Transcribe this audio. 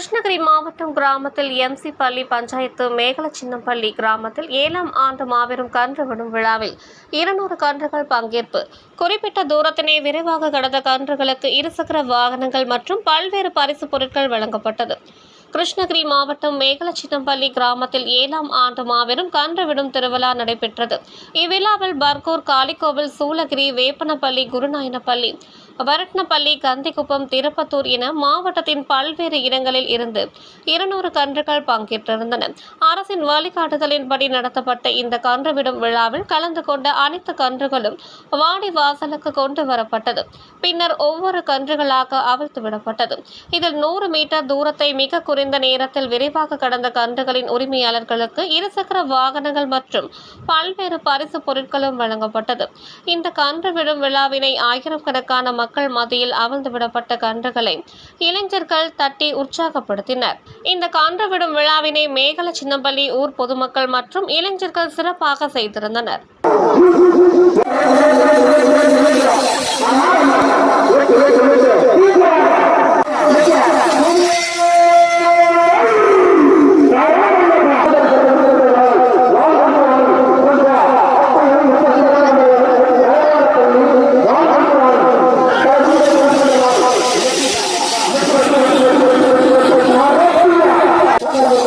கிருஷ்ணகிரி மாவட்டம் கிராமத்தில் எம்சி பள்ளி பஞ்சாயத்து மேகல சின்னப்பள்ளி கிராமத்தில் ஏழாம் ஆண்டு மாபெரும் கன்று விடும் விழாவில் இருநூறு கன்றுகள் பங்கேற்பு. குறிப்பிட்ட தூரத்தினை விரைவாக கடந்த கன்றுகளுக்கு இருசக்கர வாகனங்கள் மற்றும் பல்வேறு பரிசு பொருட்கள் வழங்கப்பட்டது. கிருஷ்ணகிரி மாவட்டம் மேகல சின்னப்பள்ளி கிராமத்தில் ஏழாம் ஆண்டு மாபெரும் கன்று விடும் திருவிழா நடைபெற்றது. இவ்விழாவில் பர்கூர் காளிக்கோவில் சூளகிரி வேப்பனப்பள்ளி குருநாயனப்பள்ளி வரட்னப்பள்ளி கந்திக்குப்பம் திருப்பத்தூர் என மாவட்டத்தின் பல்வேறு இடங்களில் இருந்து இருநூறு கன்றுகள் பங்கேற்றிருந்தன. அரசின் வழிகாட்டுதலின்படி நடத்தப்பட்ட இந்த கன்றுவிடும் விழாவில் கலந்து கொண்ட அனைத்து கன்றுகளும் வாடி வாசலுக்கு கொண்டு வரப்பட்டது. பின்னர் ஒவ்வொரு கன்றுகளாக அவிழ்த்து விடப்பட்டது. இதில் நூறு மீட்டர் தூரத்தை மிக குறைந்த நேரத்தில் விரைவாக கடந்த கன்றுகளின் உரிமையாளர்களுக்கு இருசக்கர வாகனங்கள் மற்றும் பல்வேறு பரிசு பொருட்களும் வழங்கப்பட்டது. இந்த கன்று விடும் விழாவினை ஆயிரக்கணக்கான மக்கள் மக்கள் மத்தியில் அவிழ்ந்து விடப்பட்ட கன்றுகளை இளைஞர்கள் தட்டி உற்சாகப்படுத்தினர். இந்த கன்று விடும் விழாவினை மேகல சின்னப்பள்ளி ஊர் பொதுமக்கள் மற்றும் இளைஞர்கள் சிறப்பாக செய்திருந்தனர்.